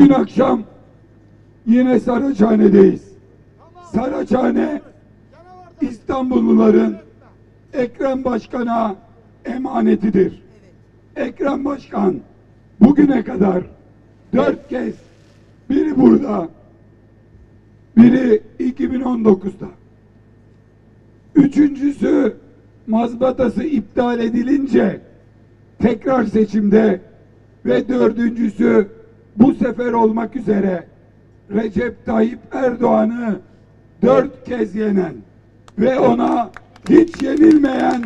Bugün akşam yine Saraçhane'deyiz. Saraçhane İstanbulluların Ekrem Başkan'a emanetidir. Ekrem Başkan bugüne kadar dört kez biri burada, biri 2019'da. Üçüncüsü mazbatası iptal edilince tekrar seçimde ve dördüncüsü bu sefer olmak üzere Recep Tayyip Erdoğan'ı dört kez yenen ve ona hiç yenilmeyen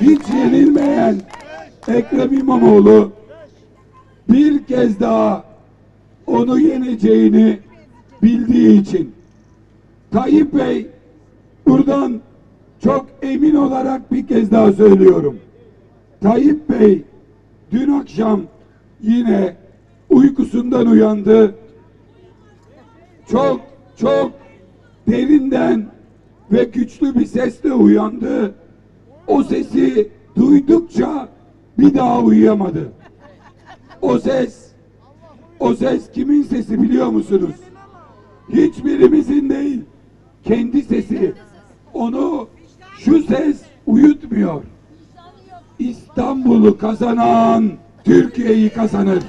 hiç yenilmeyen Ekrem İmamoğlu bir kez daha onu yeneceğini bildiği için Tayyip Bey buradan çok emin olarak bir kez daha söylüyorum. Tayyip Bey dün akşam yine uykusundan uyandı. Çok çok derinden ve güçlü bir sesle uyandı. O sesi duydukça bir daha uyuyamadı. O ses, o ses kimin sesi biliyor musunuz? Hiçbirimizin değil, kendi sesi. Onu şu ses uyutmuyor. İstanbul'u kazanan Türkiye'yi kazanır.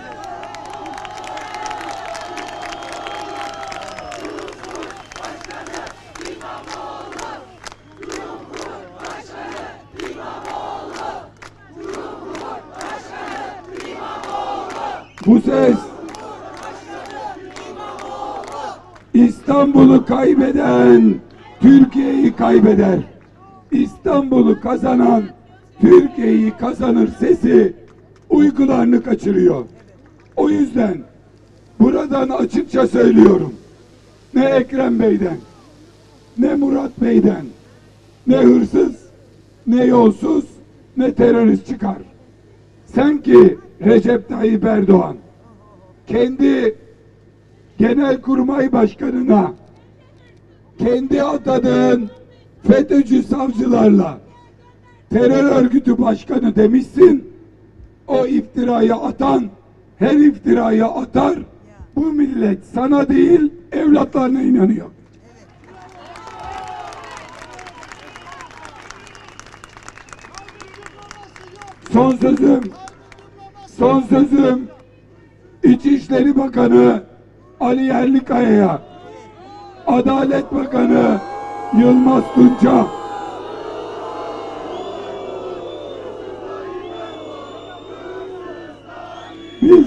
Bu ses İstanbul'u kaybeden Türkiye'yi kaybeder. İstanbul'u kazanan Türkiye'yi kazanır sesi uykularını kaçırıyor. O yüzden buradan açıkça söylüyorum. Ne Ekrem Bey'den, ne Murat Bey'den, ne hırsız, ne yolsuz, ne terörist çıkar. Sen ki Recep Tayyip Erdoğan kendi genelkurmay başkanına kendi atadığın FETÖ'cü savcılarla terör örgütü başkanı demişsin. O iftirayı atan her iftirayı atar. Bu millet sana değil evlatlarına inanıyor. Son sözüm, son sözüm İçişleri Bakanı Ali Yerlikaya'ya, Adalet Bakanı Yılmaz Tunç'a, biz,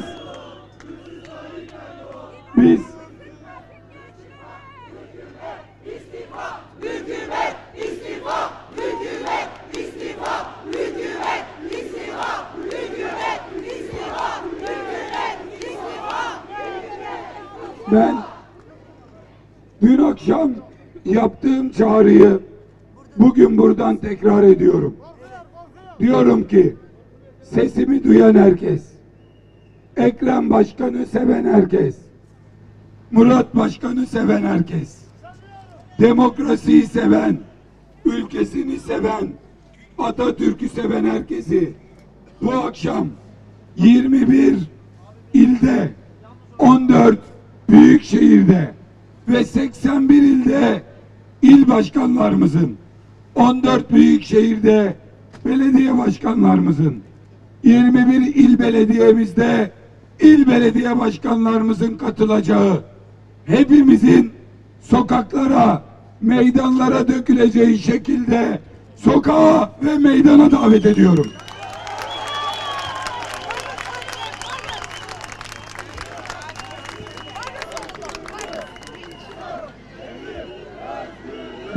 biz akşam yaptığım çağrıyı bugün buradan tekrar ediyorum. Diyorum ki sesimi duyan herkes, Ekrem Başkan'ı seven herkes, Murat Başkan'ı seven herkes, demokrasiyi seven, ülkesini seven, Atatürk'ü seven herkesi bu akşam 21 ilde 14 büyük şehirde ve 81 ilde il başkanlarımızın 14 büyük şehirde belediye başkanlarımızın 21 il belediyemizde il belediye başkanlarımızın katılacağı hepimizin sokaklara meydanlara döküleceği şekilde sokağa ve meydana davet ediyorum.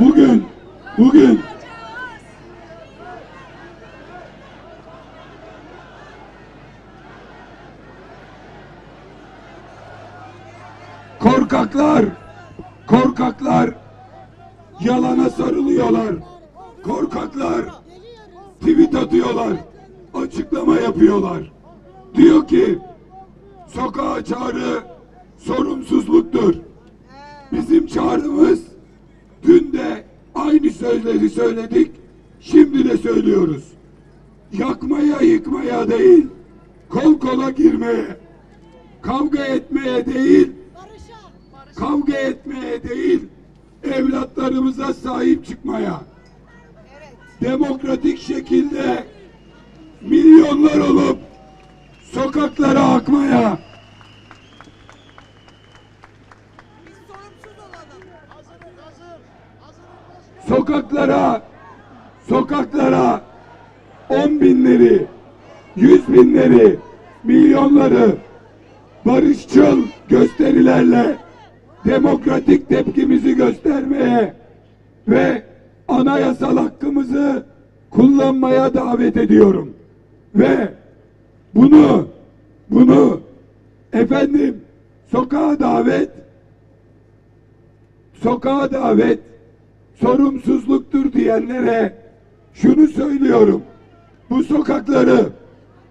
Bugün, bugün korkaklar, korkaklar yalana sarılıyorlar. Korkaklar tweet atıyorlar, açıklama yapıyorlar. Diyor ki sokağa çağrı sorumsuzluktur. Bizim çağrımız dün de sözleri söyledik, şimdi de söylüyoruz. Yakmaya yıkmaya değil, kol kola girmeye, kavga etmeye değil, kavga etmeye değil, evlatlarımıza sahip çıkmaya, demokratik şekilde milyonlar olup sokaklara akmaya, sokaklara, sokaklara on binleri, yüz binleri, milyonları barışçıl gösterilerle demokratik tepkimizi göstermeye ve anayasal hakkımızı kullanmaya davet ediyorum. Ve bunu, bunu efendim sokağa davet, sokağa davet sorumsuzluktur diyenlere şunu söylüyorum. Bu sokakları,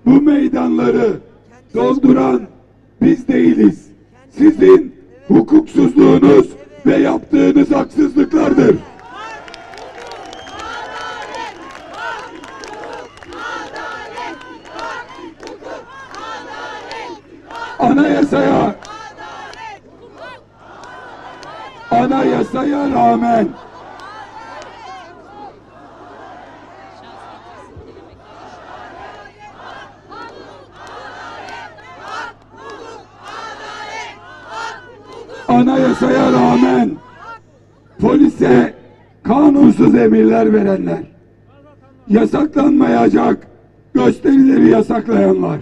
bu meydanları dolduran biz değiliz. Sizin hukuksuzluğunuz ve yaptığınız haksızlıklardır. Anayasaya, anayasaya rağmen anayasaya rağmen polise kanunsuz emirler verenler, yasaklanmayacak gösterileri yasaklayanlar,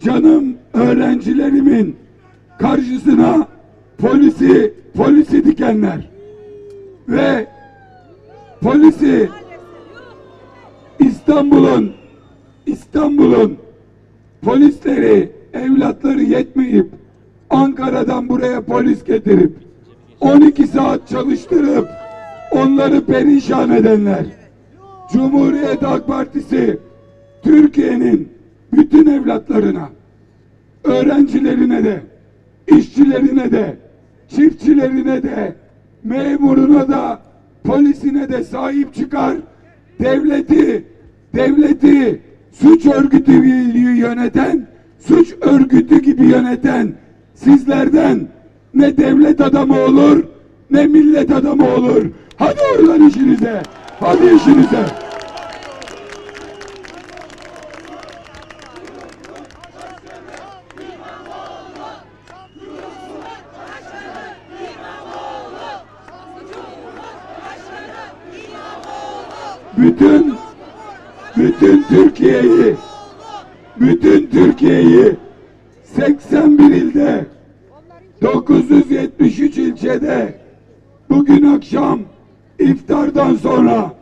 canım öğrencilerimin karşısına polisi polisi dikenler. Ve polisi İstanbul'un İstanbul'un polisleri evlatları yetmeyip Ankara'dan buraya polis getirip 12 saat çalıştırıp onları perişan edenler. Cumhuriyet Halk Partisi Türkiye'nin bütün evlatlarına öğrencilerine de işçilerine de çiftçilerine de memuruna da polisine de sahip çıkar. Devleti devleti suç örgütü yöneten suç örgütü gibi yöneten sizlerden ne devlet adamı olur ne millet adamı olur. Hadi oradan işinize hadi işinize. Bütün bütün Türkiye'yi bütün Türkiye'yi 81 ilde 973 ilçede bugün akşam iftardan sonra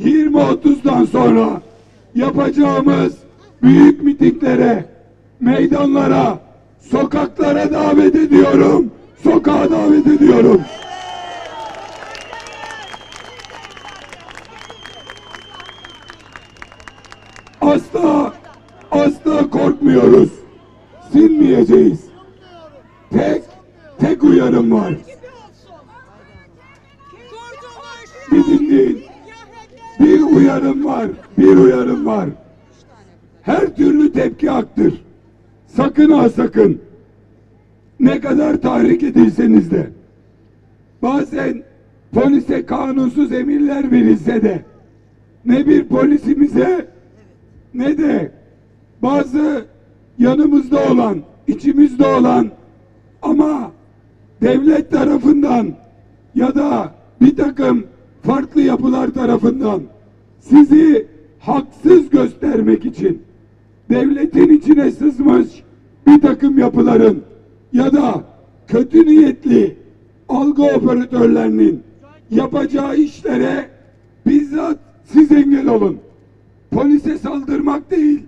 20-30'dan sonra yapacağımız büyük mitinglere, meydanlara, sokaklara davet ediyorum. Sokağa davet ediyorum. Asla, asla korkmuyoruz. Sinmeyeceğiz. Tek, tek uyarım var. Bir dinleyin. Bir uyarım var. Bir uyarım var. Her türlü tepki haktır. Sakın ha sakın. Ne kadar tahrik edilseniz de. Bazen polise kanunsuz emirler verilse de ne bir polisimize ne de bazı yanımızda olan, içimizde olan ama devlet tarafından ya da bir takım farklı yapılar tarafından sizi haksız göstermek için devletin içine sızmış bir takım yapıların ya da kötü niyetli algı operatörlerinin yapacağı işlere bizzat siz engel olun. Polise saldırmak değil,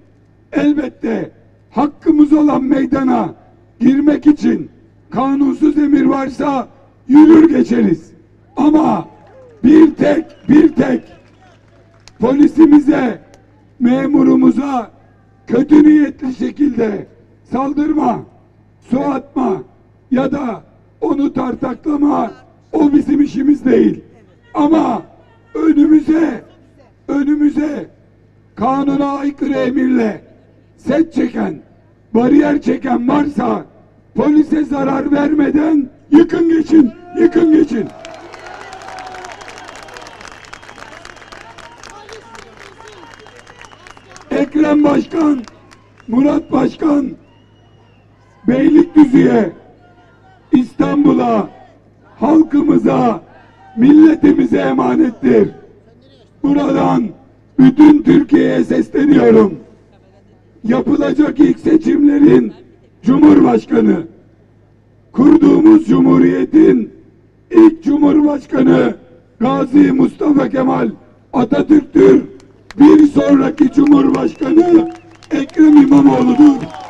elbette hakkımız olan meydana girmek için kanunsuz emir varsa yürür geçeriz. Ama bir tek, bir tek polisimize, memurumuza kötü niyetli şekilde saldırma, su atma ya da onu tartaklama o bizim işimiz değil. Ama önümüze önümüze kanuna aykırı emirle set çeken, bariyer çeken varsa polise zarar vermeden yıkın geçin, yıkın geçin. Ekrem Başkan, Murat Başkan, Beylikdüzü'ye, İstanbul'a, halkımıza, milletimize emanettir. Buradan bütün Türkiye'ye sesleniyorum. Yapılacak ilk seçimlerin Cumhurbaşkanı, kurduğumuz Cumhuriyet'in ilk Cumhurbaşkanı Gazi Mustafa Kemal Atatürk'tür. Bir sonraki Cumhurbaşkanı Ekrem İmamoğlu'dur.